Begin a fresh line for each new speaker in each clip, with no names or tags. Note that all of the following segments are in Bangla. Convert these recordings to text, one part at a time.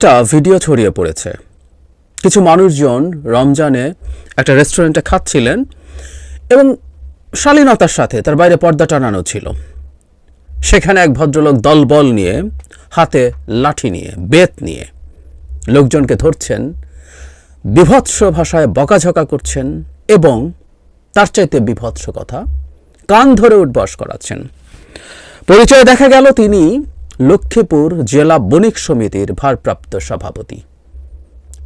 একটা ভিডিও ছড়িয়ে পড়েছে। কিছু মানুষজন রমজানে একটা রেস্টুরেন্টে খাচ্ছিলেন এবং শালীনতার সাথে তার বাইরে পর্দা টানানো ছিল। সেখানে এক ভদ্রলোক দলবল নিয়ে, হাতে লাঠি নিয়ে, বেত নিয়ে লোকজনকে ধরছেন, বিভৎস ভাষায় বকাঝকা করছেন এবং তার চাইতে বিভৎস কথা কান ধরে উঠবাস করাচ্ছেন। পরিচয় দেখা গেল তিনি লক্ষ্মীপুর জেলা বণিক সমিতির ভারপ্রাপ্ত সভাপতি।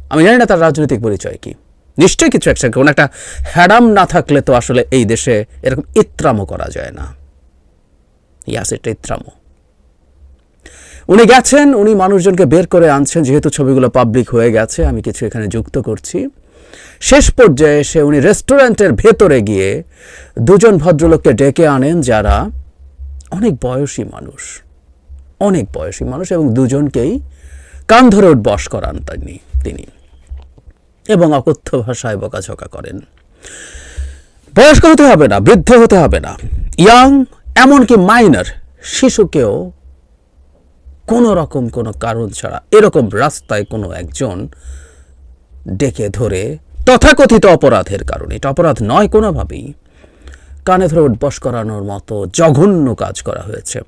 আমি জানি না তার রাজনৈতিক পরিচয় কি। নিশ্চয়ই কিছু একটা কোন একটা হ্যাডাম না থাকলে তো আসলে এই দেশে এরকম ইত্রামো করা যায় না। ইয়াস, এটা ইত্রামো উনি গেছেন, উনি মানুষজনকে বের করে আনছেন, যেহেতু ছবিগুলো পাবলিক হয়ে গেছে, আমি কিছু এখানে যুক্ত করছি। শেষ পর্যায়ে এসে উনি রেস্টুরেন্টের ভেতরে গিয়ে দুজন ভদ্রলোককে ডেকে আনেন যারা অনেক বয়সী মানুষ। অনেক বয়সী মানুষ এবং দুজনকেই কান ধরে উঠবস করান তিনি তিনি। এবং অকথ্য ভাষায় বকাঝকা করেন। বয়স্ক হতে হবে না, বৃদ্ধ হতে হবে না। ইয়াং, এমনকি মাইনার শিশুকেও কোনো রকম কোনো কারণ ছাড়া এরকম রাস্তায় কোনো একজন ডেকে ধরে তথাকথিত অপরাধের কারণে, এটা অপরাধ নয় কোনোভাবেই কানে ধরে উঠবস করানোর মতো জঘন্য কাজ করা হয়েছে।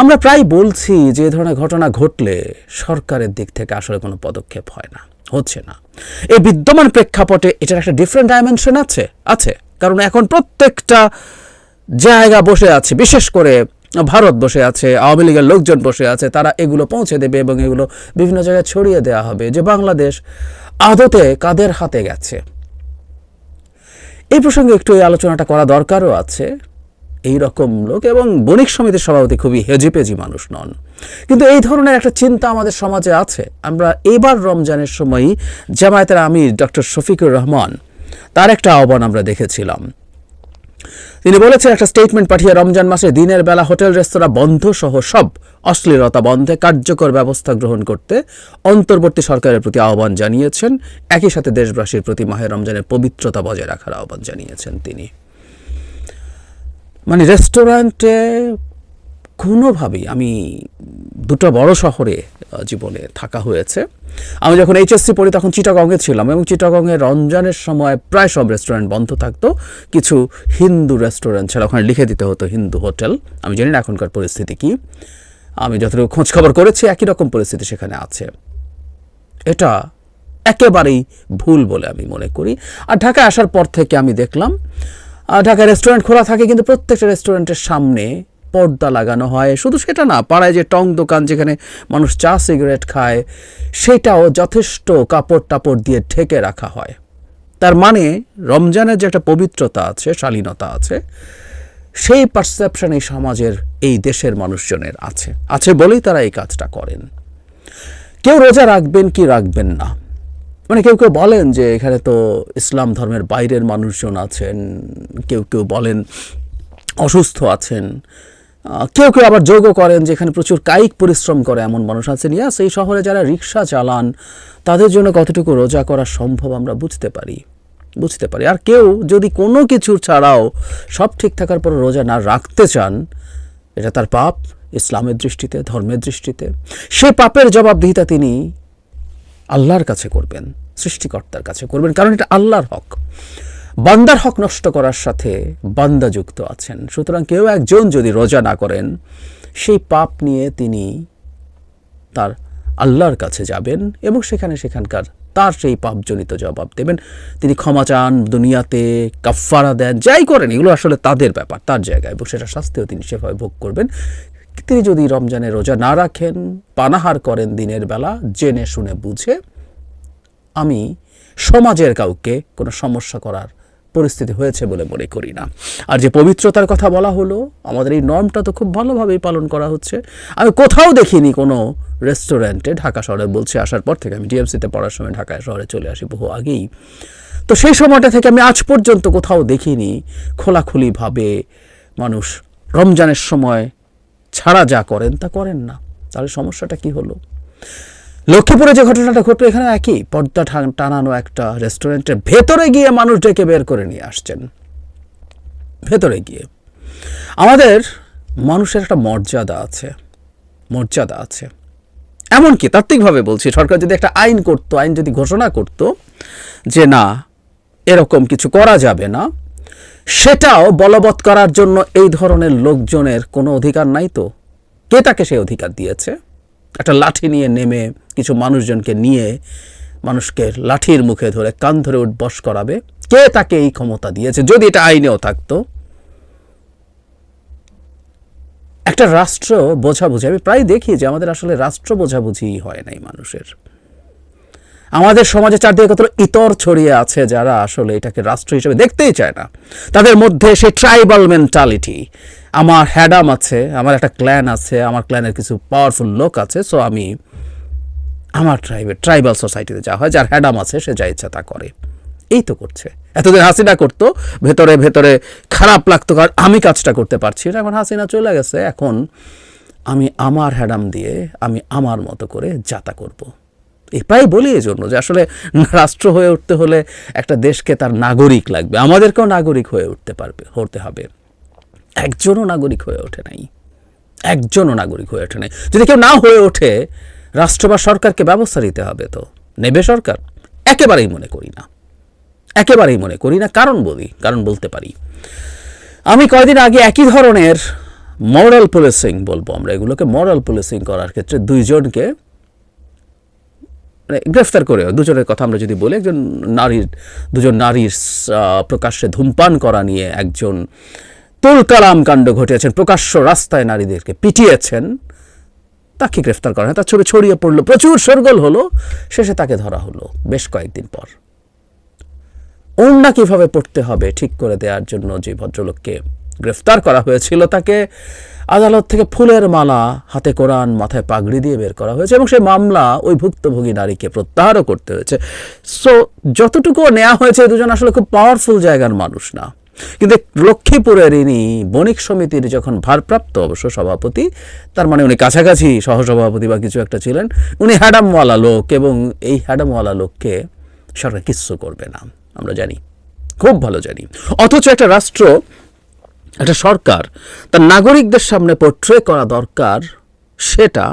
আমরা প্রায় বলছি যে ধরনের ঘটনা ঘটলে সরকারের দিক থেকে আসলে কোনো পদক্ষেপ হয় না, হচ্ছে না। এই বিদ্যমান প্রেক্ষাপটে এটার একটা ডিফারেন্ট ডাইমেনশন আছে আছে। কারণ এখন প্রত্যেকটা জায়গা বসে আছে, বিশেষ করে ভারত বসে আছে, আওয়ামী লীগের লোকজন বসে আছে, তারা এগুলো পৌঁছে দেবে এবং এগুলো বিভিন্ন জায়গায় ছড়িয়ে দেওয়া হবে যে বাংলাদেশ আদতে কাদের হাতে গেছে। এই প্রসঙ্গে একটু এই আলোচনাটা করা দরকারও আছে। এই রকম লোক এবং বণিক সমিতির সভাপতি খুবই হেজিপেজি মানুষ নন। কিন্তু এই ধরনের একটা চিন্তা আমাদের সমাজে আছে। আমরা এবার রমজানের সময়ই জামায়াতের আমির ডক্টর শফিকুর রহমান, তার একটা আহ্বান আমরা দেখেছিলাম। তিনি বলেছেন, একটা স্টেটমেন্ট পাঠিয়ে রমজান মাসে দিনের বেলা হোটেল, রেস্তোরাঁ বন্ধ সহ সব অশ্লীলতা বন্ধে কার্যকর ব্যবস্থা গ্রহণ করতে অন্তর্বর্তী সরকারের প্রতি আহ্বান জানিয়েছেন। একই সাথে দেশবাসীর প্রতি মাহে রমজানের পবিত্রতা বজায় রাখার আহ্বান জানিয়েছেন তিনি। মানে রেস্টুরেন্টে কোনোভাবেই আমি দুটো বড় শহরে জীবনে থাকা হয়েছে। আমি যখন এইচএসসি পড়ি তখন চিটাগংয়ে ছিলাম এবং চিটাগংয়ে রমজানের সময় প্রায় সব রেস্টুরেন্ট বন্ধ থাকতো। কিছু হিন্দু রেস্টুরেন্ট ছিল ওখানে লিখে দিতে হতো হিন্দু হোটেল। আমি জানি না এখনকার পরিস্থিতি কি। আমি যতটুকু খোঁজ খবর করেছি একই রকম পরিস্থিতি সেখানে আছে। এটা একেবারেই ভুল বলে আমি মনে করি। আর ঢাকায় আসার পর থেকে আমি দেখলাম ঢাকায় রেস্টুরেন্ট খোলা থাকে কিন্তু প্রত্যেকটা রেস্টুরেন্টের সামনে পর্দা লাগানো হয়। শুধু সেটা না, পাড়ায় যে টং দোকান যেখানে মানুষ চা সিগারেট খায়, সেটাও যথেষ্ট কাপড় টাপড় দিয়ে ঢেকে রাখা হয়। তার মানে রমজানের যে একটা পবিত্রতা আছে, শালীনতা আছে, সেই পারসেপশন এই সমাজের এই দেশের মানুষজনের আছে। আছে বলেই তারা এই কাজটা করেন। কেউ রোজা রাখবেন কি রাখবেন না? মানে কেউ কেউ বলেন যে এখানে তো ইসলাম ধর্মের বাইরের মানুষজন আছেন, কেউ কেউ বলেন অসুস্থ আছেন। কেউ কেউ আবার যোগও করেন যে এখানে প্রচুর কায়িক পরিশ্রম করে এমন মানুষ আছেন। ইয়াস, এই শহরে যারা রিক্সা চালান, তাদের জন্য কতটুকু রোজা করা সম্ভব আমরা বুঝতে পারি। বুঝতে পারি। আর কেউ যদি কোনো কিছু ছাড়াও সব ঠিক থাকার পর রোজা না রাখতে চান, এটা তার পাপ ইসলামের দৃষ্টিতে, ধর্মের দৃষ্টিতে। সে পাপের জবাবদিহিতা তিনি আল্লাহর কাছে করবেন। সৃষ্টিকর্তার কাছে করবেন, কারণ এটা আল্লাহর হক। বান্দার হক নষ্ট করার সাথে বান্দা যুক্ত আছেন। সুতরাং কেউ একজন যদি রোজা না করেন, সেই পাপ নিয়ে তিনি তার আল্লাহর কাছে যাবেন এবং সেখানে সেখানকার তার সেই পাপজনিত জবাব দেবেন। তিনি ক্ষমা চান, দুনিয়াতে কাফফারা দেন, যাই করেন, এগুলো আসলে তাদের ব্যাপার, তার জায়গায়, এবং সেটা শাস্তিও তিনি সেভাবে ভোগ করবেন। তিনি যদি রমজানে রোজা না রাখেন, পানাহার করেন দিনের বেলা, জেনে শুনে বুঝে আমি সমাজের কাউকে কোনো সমস্যা করার পরিস্থিতি হয়েছে বলে মনে করি না। আর যে পবিত্রতার কথা বলা হলো, আমাদের এই নর্মটা তো খুব ভালোভাবেই পালন করা হচ্ছে। আমি কোথাও দেখিনি কোনো রেস্টুরেন্টে ঢাকা শহরে বলছি, আসার পর থেকে আমি ডিএমসিতে পড়ার সময় ঢাকা শহরে চলে আসি বহু আগেই। তো সেই সময়টা থেকে আমি আজ পর্যন্ত কোথাও দেখিনি খোলাখুলিভাবে মানুষ রমজানের সময় ছাড়া যা করেন তা করেন না। তাহলে সমস্যাটা কি হলো? লক্ষ্মীপুরে যে ঘটনাটা ঘটলো, এখানে একই পর্দা টানানো একটা রেস্টুরেন্টের ভেতরে গিয়ে মানুষ ডেকে বের করে নিয়ে আসছেন। ভেতরে গিয়ে। আমাদের মানুষের একটা মর্যাদা আছে মর্যাদা আছে। এমনকি তাত্ত্বিকভাবে বলছি, সরকার যদি একটা আইন করতো, আইন যদি ঘোষণা করত যে না, এরকম কিছু করা যাবে না, সেটাও বলবৎ করার জন্য এই ধরনের লোকজনের কোনো অধিকার নাই তো? কে তাকে সেই অধিকার দিয়েছে? একটা লাঠি নিয়ে নেমে কিছু মানুষজনকে নিয়ে মানুষকে লাঠির মুখে ধরে কান ধরে উঠবস করাবে। কে তাকে এই ক্ষমতা দিয়েছে? যদি এটা আইনেও থাকতো। একটা রাষ্ট্র বোঝাবুঝি, আমি প্রায় দেখি যে আমাদের আসলে রাষ্ট্র বোঝাবুঝি হয় নাই মানুষের। আমাদের সমাজে চারদিকে কত ইতর ছড়িয়ে আছে যারা আসলে এটাকে রাষ্ট্র হিসেবে দেখতেই চায় না। তাদের মধ্যে সেই ট্রাইবাল মেন্টালিটি আমার হ্যাডাম আছে, আমার একটা ক্ল্যান আছে, আমার ক্ল্যানের কিছু পাওয়ারফুল লোক আছে সো আমি আমার ট্রাইবে ট্রাইবাল সোসাইটিতে যা হয়, যার হ্যাডাম আছে, সে যা ইচ্ছা তা করে। এই তো করছে। এতদিন হাসিনা করতো, ভেতরে ভেতরে খারাপ লাগতো, কারণ আমি কাজটা করতে পারছি না, এখন হাসিনা চলে গেছে, এখন আমি আমার হ্যাডাম দিয়ে আমি আমার মতো করে যাতা করব। এই প্রায় বলি এই জন্য যে আসলে রাষ্ট্র হয়ে উঠতে হলে একটা দেশকে তার নাগরিক লাগবে, আমাদেরকেও নাগরিক হয়ে উঠতে পারবে, হতে হবে। একজনও নাগরিক হয়ে ওঠে নাই। একজনও নাগরিক হয়ে ওঠে নাই। যদি কেউ না হয়ে ওঠে রাষ্ট্র বা সরকারকে ব্যবস্থা নিতে হবে তো। নেবে সরকার? একেবারেই মনে করি না। একেবারেই মনে করি না, কারণ বলি, কারণ বলতে পারি। আমি কয়দিন আগে একই ধরনের মরাল পুলিশিং বলব আমরা, এগুলোকে মরাল পুলিশিং করার ক্ষেত্রে দুইজনকে মানে গ্রেফতার করে দুজনের কথা আমরা যদি বলি, একজন নারীর, দুজন নারীর প্রকাশ্যে ধূমপান করা নিয়ে একজন তুলকালাম কাণ্ড ঘটিয়েছেন, প্রকাশ্য রাস্তায় নারীদেরকে পিটিয়েছেন তাকে গ্রেফতার করা হয়। তার ছবি ছড়িয়ে পড়ল, প্রচুর সরগোল হলো, শেষে তাকে ধরা হলো বেশ কয়েকদিন পর। ওড়না কীভাবে পড়তে হবে ঠিক করে দেওয়ার জন্য যে ভদ্রলোককে গ্রেফতার করা হয়েছিল, তাকে আদালত থেকে ফুলের মালা, হাতে কোরআন, মাথায় পাগড়ি দিয়ে বের করা হয়েছে এবং সেই মামলা ওই ভুক্তভোগী নারীকে প্রত্যাহারও করতে হয়েছে। সো যতটুকু নেওয়া হয়েছে দুজন আসলে খুব পাওয়ারফুল জায়গার মানুষ না। কিন্তু লক্ষ্মীপুরের ইনি বণিক সমিতির যখন ভারপ্রাপ্ত অবশ্য সভাপতি, তার মানে উনি কাছাকাছি সহসভাপতি বা কিছু একটা ছিলেন, উনি হ্যাডামওয়ালা লোক এবং এই হ্যাডামওয়ালা লোককে সরকার কিচ্ছু করবে না, আমরা জানি, খুব ভালো জানি। অথচ একটা রাষ্ট্র, একটা সরকার, তার নাগরিকদের সামনে পোট্রে করা দরকার সেটা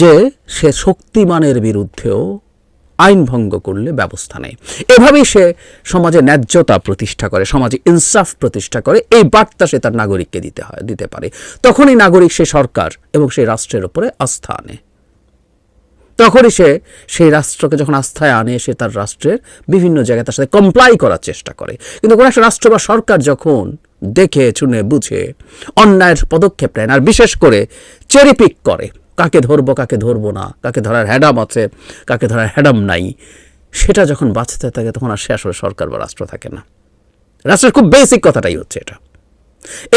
যে সে শক্তিমানের বিরুদ্ধেও আইন ভঙ্গ করলে ব্যবস্থা নেয় এভাবেই সে সমাজে ন্যায্যতা প্রতিষ্ঠা করে, সমাজে ইনসাফ প্রতিষ্ঠা করে, এই বার্তা সে তার নাগরিককে দিতে হয়, দিতে পারে। তখনই নাগরিক সে সরকার এবং সেই রাষ্ট্রের ওপরে আস্থা আনে। তখনই সে সেই রাষ্ট্রকে যখন আস্থায় আনে, সে তার রাষ্ট্রের বিভিন্ন জায়গায় তার সাথে কমপ্লাই করার চেষ্টা করে। কিন্তু কোনো একটা রাষ্ট্র বা সরকার যখন দেখে, শুনে, বুঝে, অন্যায়ের পদক্ষেপ নেয় আর বিশেষ করে চেরিপিক করে কাকে ধরবো কাকে ধরবো না, কাকে ধরার হ্যাডাম আছে, কাকে ধরার হ্যাডাম নাই, সেটা যখন বাঁচতে থাকে তখন আর সে আসলে সরকার বা রাষ্ট্র থাকে না। রাষ্ট্রের খুব বেসিক কথাটাই হচ্ছে এটা।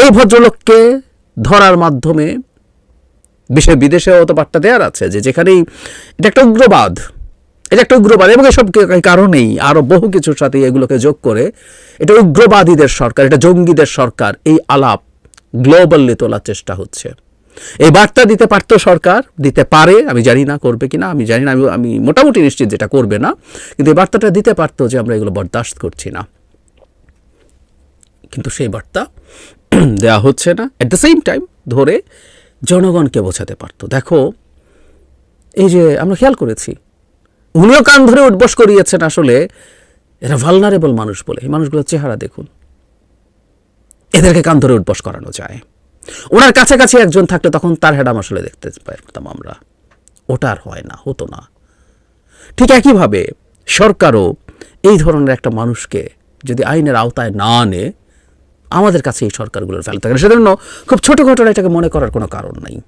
এই ভদ্রলোককে ধরার মাধ্যমে বিশ্বে বিদেশেও তো বার্তা দেওয়ার আছে যে যেখানেই এটা একটা উগ্রবাদ, এটা একটা উগ্রবাদ এবং এসব কারণেই আরও বহু কিছুর সাথে এগুলোকে যোগ করে এটা উগ্রবাদীদের সরকার, এটা জঙ্গিদের সরকার, এই আলাপ গ্লোবালি তোলার চেষ্টা হচ্ছে। এই বার্তা দিতে পারতো সরকার? দিতে পারে, আমি জানি না করবে কিনা, আমি জানি না, আমি আমি মোটামুটি নিশ্চিত যেটা করবে না, কিন্তু এই বার্তাটা দিতে পারতো যে আমরা এগুলো বরদাস্ত করছি না। কিন্তু সেই বার্তা দেওয়া হচ্ছে না। অ্যাট দ্য সেম টাইম ধরে জনগণকে বোঝাতে পারতো। দেখো, এই যে আমরা খেয়াল করেছি, উনিও কান ধরে উঠবস করিয়েছেন আসলে, এরা ভালনারেবল মানুষ বলে। এই মানুষগুলোর চেহারা দেখুন। এদেরকে কান ধরে উঠবস করানো যায়। ওনার কাছাকাছি একজন থাকলে তখন তার হেডাম আসলে দেখতে পারতাম আমরা। ওটা আর হয় না, হতো না। ঠিক একইভাবে সরকারও এই ধরনের একটা মানুষকে যদি আইনের আওতায় না আনে, আমাদের কাছে এই সরকারগুলোর ফেলতে থাকে সেজন্য খুব ছোট ঘটনা এটাকে মনে করার কোনো কারণ নাই।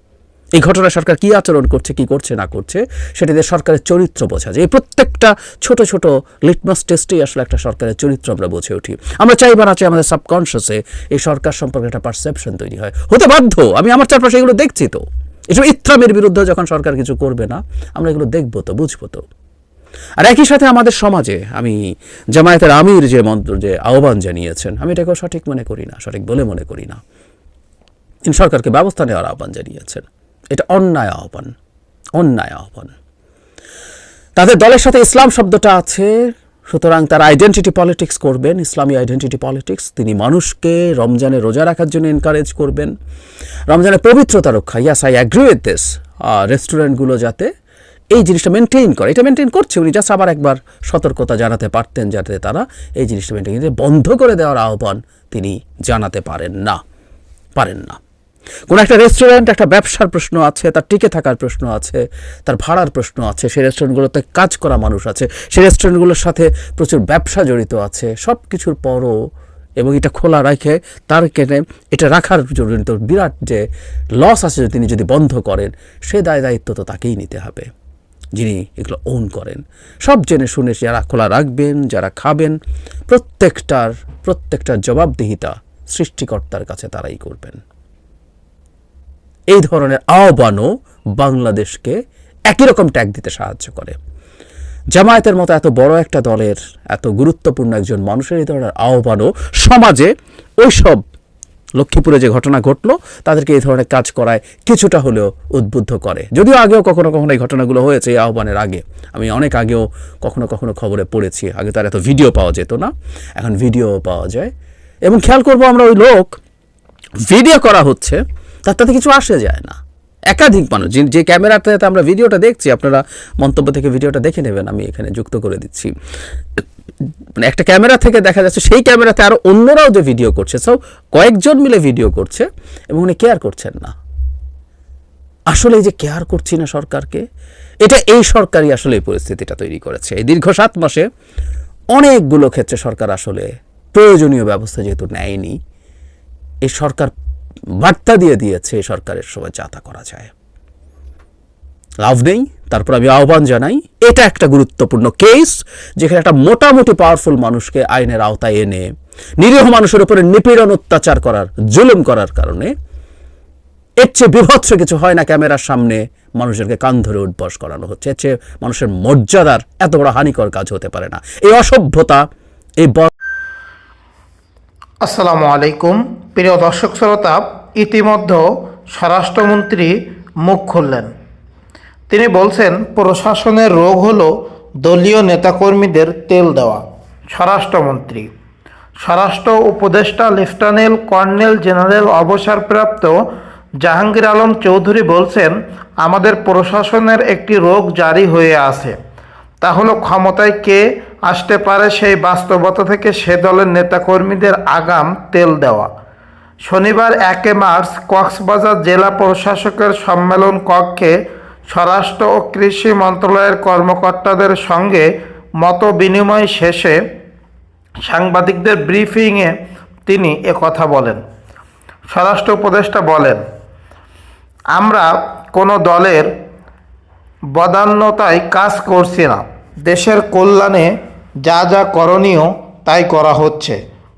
এই ঘটনায় সরকার কি আচরণ করছে, কি করছে, না করছে, সেটা দিয়ে সরকারের চরিত্র বোঝা যায়। এই প্রত্যেকটা ছোট ছোট লিটমাস টেস্টেই আসলে একটা সরকারের চরিত্র আমরা বুঝে উঠি। আমরা চাই বা আমাদের সাবকনশিয়াসে এই সরকার সম্পর্কে একটা পারসেপশন তৈরি হয়। হতে বাধ্য, আমি আমার চারপাশে এগুলো দেখছি তো। এসব ইত্রামের বিরুদ্ধে যখন সরকার কিছু করবে না, আমরা এগুলো দেখব তো, বুঝব তো। আর একই সাথে আমাদের সমাজে আমি জামায়াতের আমির যে মন্ত্র যে আহ্বান জানিয়েছেন, আমি এটাকেও সঠিক মনে করি না, সঠিক বলে মনে করি না। তিনি সরকারকে ব্যবস্থা নেওয়ার আহ্বান জানিয়েছেন। এটা অন্যায় আহ্বান অন্যায় আহ্বান। তাদের দলের সাথে ইসলাম শব্দটা আছে, সুতরাং তারা আইডেন্টিটি পলিটিক্স করবেন, ইসলামী আইডেন্টিটি পলিটিক্স তিনি মানুষকে রমজানে রোজা রাখার জন্য এনকারেজ করবেন। রমজানের পবিত্রতা রক্ষা yes I agree with this রেস্টুরেন্টগুলো যাতে এই জিনিসটা মেনটেন করে। এটা মেনটেন করছে, উনি জাস্ট আবার একবার সতর্কতা জানাতে পারতেন যাতে তারা এই জিনিসটা মেনটেন বন্ধ করে দেওয়ার আহ্বান তিনি জানাতে পারেন না পারেন না। কোনো একটা রেস্টুরেন্ট একটা ব্যবসার প্রশ্ন আছে, তার টিকে থাকার প্রশ্ন আছে, তার ভাড়ার প্রশ্ন আছে, সেই রেস্টুরেন্টগুলোতে কাজ করা মানুষ আছে, সেই রেস্টুরেন্টগুলোর সাথে প্রচুর ব্যবসা জড়িত আছে সব কিছুর পরও এবং এটা খোলা রাখে তার কেনে এটা রাখার জড়িত বিরাট যে লস আছে তিনি যদি বন্ধ করেন, সে দায় দায়িত্ব তো তাকেই নিতে হবে। যিনি এগুলো ওন করেন। সব জেনে শুনে যারা খোলা রাখবেন, যারা খাবেন, প্রত্যেকটার প্রত্যেকটার জবাবদিহিতা সৃষ্টিকর্তার কাছে তারাই করবেন। এই ধরনের আহ্বানও বাংলাদেশকে একই রকম ট্যাগ দিতে সাহায্য করে। জামায়াতের মতো এত বড় একটা দলের, এত গুরুত্বপূর্ণ একজন মানুষের এই ধরনের আহ্বানও সমাজে ওইসব লক্ষ্মীপুরে যে ঘটনা ঘটলো, তাদেরকে এই ধরনের কাজ করায় কিছুটা হলেও উদ্বুদ্ধ করে। যদিও আগেও কখনো কখনো এই ঘটনাগুলো হয়েছে এই আহ্বানের আগে। আমি অনেক আগেও কখনো কখনো খবরে পড়েছি, আগে তার এত ভিডিও পাওয়া যেত না, এখন ভিডিও পাওয়া যায়। এবং খেয়াল করব আমরা ওই লোক, ভিডিও করা হচ্ছে তার তাতে কিছু আসে যায় না। একাধিক মানুষ, যে- ক্যামেরাতে আমরা ভিডিওটা দেখছি, আপনারা মন্তব্য থেকে ভিডিওটা দেখে নেবেন, আমি এখানে যুক্ত করে দিচ্ছি। মানে একটা ক্যামেরা থেকে দেখা যাচ্ছে, সেই ক্যামেরাতে আরও অন্যরাও যে ভিডিও করছে সব কয়েকজন মিলে ভিডিও করছে এবং উনি কেয়ার করছেন না। আসলে এই যে কেয়ার করছি না সরকারকে, এটা এই সরকারই আসলে এই পরিস্থিতিটা তৈরি করেছে। এই দীর্ঘ সাত মাসে অনেকগুলো ক্ষেত্রে সরকার আসলে প্রয়োজনীয় ব্যবস্থা যেহেতু নেয়নি, এই সরকার বার্তা দিয়ে দিয়েছে সরকারের সময় যা তা করা যায়। লাভ নেই, তারপর আমি আহ্বান জানাই, এটা একটা গুরুত্বপূর্ণ কেস যেখানে একটা মোটামুটি পাওয়ারফুল মানুষকে আইনের আওতায় এনে, নিরীহ মানুষের উপরে নিপীড়ন, অত্যাচার করার, জুলুম করার কারণে এর চেয়ে বিভৎস কিছু হয় না ক্যামেরার সামনে মানুষদেরকে কান ধরে উদ্বাস করানো হচ্ছে। এর চেয়ে মানুষের মর্যাদার এত বড় হানিকর কাজ হতে পারে না। এই অসভ্যতা, এই
আসসালামু আলাইকুম। প্রিয় দর্শক শ্রোতা ইতিমধ্যে স্বরাষ্ট্রমন্ত্রী মুখ খুললেন। তিনি বলছেন, প্রশাসনের রোগ হলো দলীয় নেতাকর্মীদের তেল দেওয়া, স্বরাষ্ট্রমন্ত্রী। স্বরাষ্ট্র উপদেষ্টা লেফটেন্যান্ট কর্নেল জেনারেল অবসরপ্রাপ্ত জাহাঙ্গীর আলম চৌধুরী বলছেন, আমাদের প্রশাসনের একটি রোগ জারি হয়ে আছে। তা হলো ক্ষমতায় কে আসতে পারে সেই বাস্তবতা থেকে সে দলের নেতাকর্মীদের আগাম তেল দেওয়া। শনিবার একে মার্চ কক্সবাজার জেলা প্রশাসকের সম্মেলন কক্ষে স্বরাষ্ট্র ও কৃষি মন্ত্রণালয়ের কর্মকর্তাদের সঙ্গে মত বিনিময় শেষে সাংবাদিকদের ব্রিফিংয়ে তিনি কথা বলেন। স্বরাষ্ট্র উপদেষ্টা বলেন, আমরা কোনো দলের বদান্যতায় কাজ করছি না। দেশের কল্যাণে যা যা করণীয় তাই করা হচ্ছে।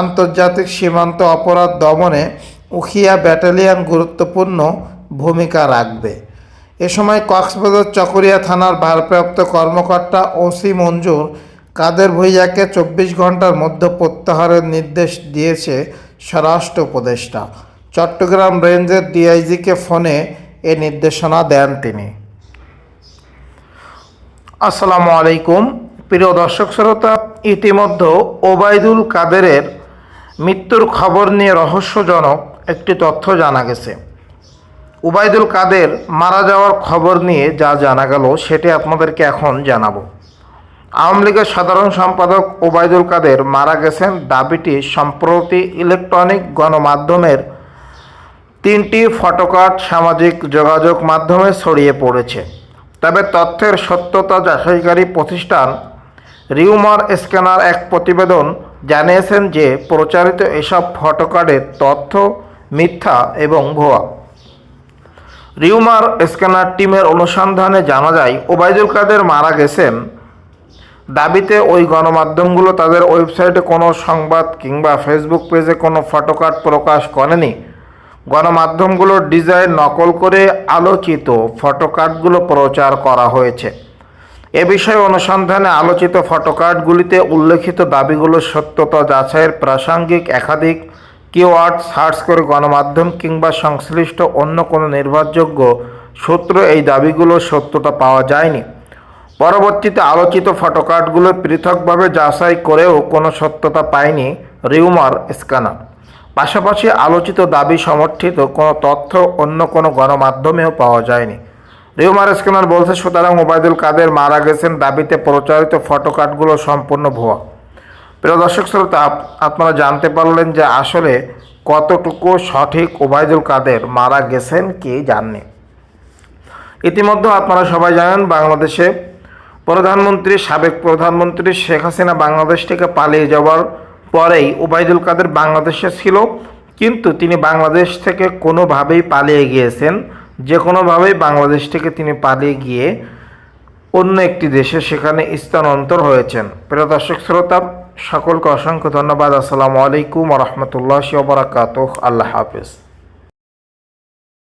আন্তর্জাতিক সীমান্ত অপরাধ দমনে উখিয়া ব্যাটালিয়ন গুরুত্বপূর্ণ ভূমিকা রাখবে। এ সময় কক্সবাজার চকরিয়া থানার ভারপ্রাপ্ত কর্মকর্তা ওসি মঞ্জুর কাদের ভুইয়াকে চব্বিশ ঘণ্টার মধ্যে প্রত্যাহারের নির্দেশ দিয়েছে স্বরাষ্ট্র উপদেষ্টা। চট্টগ্রাম রেঞ্জের ডিআইজিকে ফোনে এ নির্দেশনা দেন তিনি। আসসালামু আলাইকুম। প্রিয় দর্শক শ্রোতা ইতিমধ্যে ওবায়দুল কাদেরের মৃত্যুর খবর নিয়ে রহস্যজনক একটি তথ্য জানা গেছে। উবায়দুল কাদের মারা যাওয়ার খবর নিয়ে যা জানা গেল, সেটি আপনাদেরকে এখন জানাব। আওয়ামী লীগের সাধারণ সম্পাদক ওবায়দুল কাদের মারা গেছেন দাবিটি সম্প্রতি ইলেকট্রনিক গণমাধ্যমের তিনটি ফটোকাট সামাজিক যোগাযোগ মাধ্যমে ছড়িয়ে পড়েছে। তবে তথ্যের সত্যতা যাচাইকারী প্রতিষ্ঠান রিউমার স্ক্যানার এক প্রতিবেদন জানিয়েছেন যে, প্রচারিত এসব ফটোকার্ডের তথ্য, মিথ্যা এবং ভুয়া। রিউমার স্ক্যানার টিমের অনুসন্ধানে জানা যায়, ওবায়দুল কাদের মারা গেছেন। দাবিতে ওই গণমাধ্যমগুলো তাদের ওয়েবসাইটে কোনো সংবাদ কিংবা ফেসবুক পেজে কোনো ফটোকার্ড প্রকাশ করেনি। গণমাধ্যমগুলোর ডিজাইন নকল করে আলোচিত ফটোকার্ডগুলো প্রচার করা হয়েছে। এ বিষয়ে অনুসন্ধানে আলোচিত ফটোকার্ডগুলিতে উল্লেখিত দাবিগুলোর সত্যতা যাচাইয়ের প্রাসঙ্গিক, একাধিক কিওয়ার্ড সার্চ করে গণমাধ্যম কিংবা সংশ্লিষ্ট অন্য কোনো নির্ভরযোগ্য সূত্র এই দাবিগুলোর সত্যতা পাওয়া যায়নি। পরবর্তীতে আলোচিত ফটোকার্ডগুলো পৃথকভাবে যাচাই করেও কোনো সত্যতা পায়নি রিউমার স্ক্যানার। পাশাপাশি আলোচিত দাবি সমর্থিত কোনো তথ্য অন্য কোনো গণমাধ্যমেও পাওয়া যায়নি। রিউমার স্ক্যানার বলছে, সুতরাং ওবায়দুল কাদের মারা গেছেন দাবিতে প্রচারিত ফটোকার্ডগুলো সম্পূর্ণ ভুয়া। প্রিয় দর্শক শ্রোতা আপনারা জানতে পারলেন যে আসলে কতটুকু সঠিক ওবায়দুল কাদের মারা গেছেন, কে জাননি। ইতিমধ্যে আপনারা সবাই জানেন, বাংলাদেশে প্রধানমন্ত্রী, সাবেক প্রধানমন্ত্রী শেখ হাসিনা বাংলাদেশ থেকে পালিয়ে যাওয়ার পরেই ওবায়দুল কাদের বাংলাদেশে ছিল, কিন্তু তিনি বাংলাদেশ থেকে কোনোভাবেই পালিয়ে গিয়েছেন। যে কোনোভাবেই বাংলাদেশ থেকে তিনি পালিয়ে গিয়ে অন্য একটি দেশে সেখানে স্থানান্তর হয়েছেন। প্রিয় দর্শক শ্রোতা, সকলকে অসংখ্য ধন্যবাদ। আসসালামু আলাইকুম রহমতুল্লাহ বারাকাতুহ। আল্লাহ হাফিজ।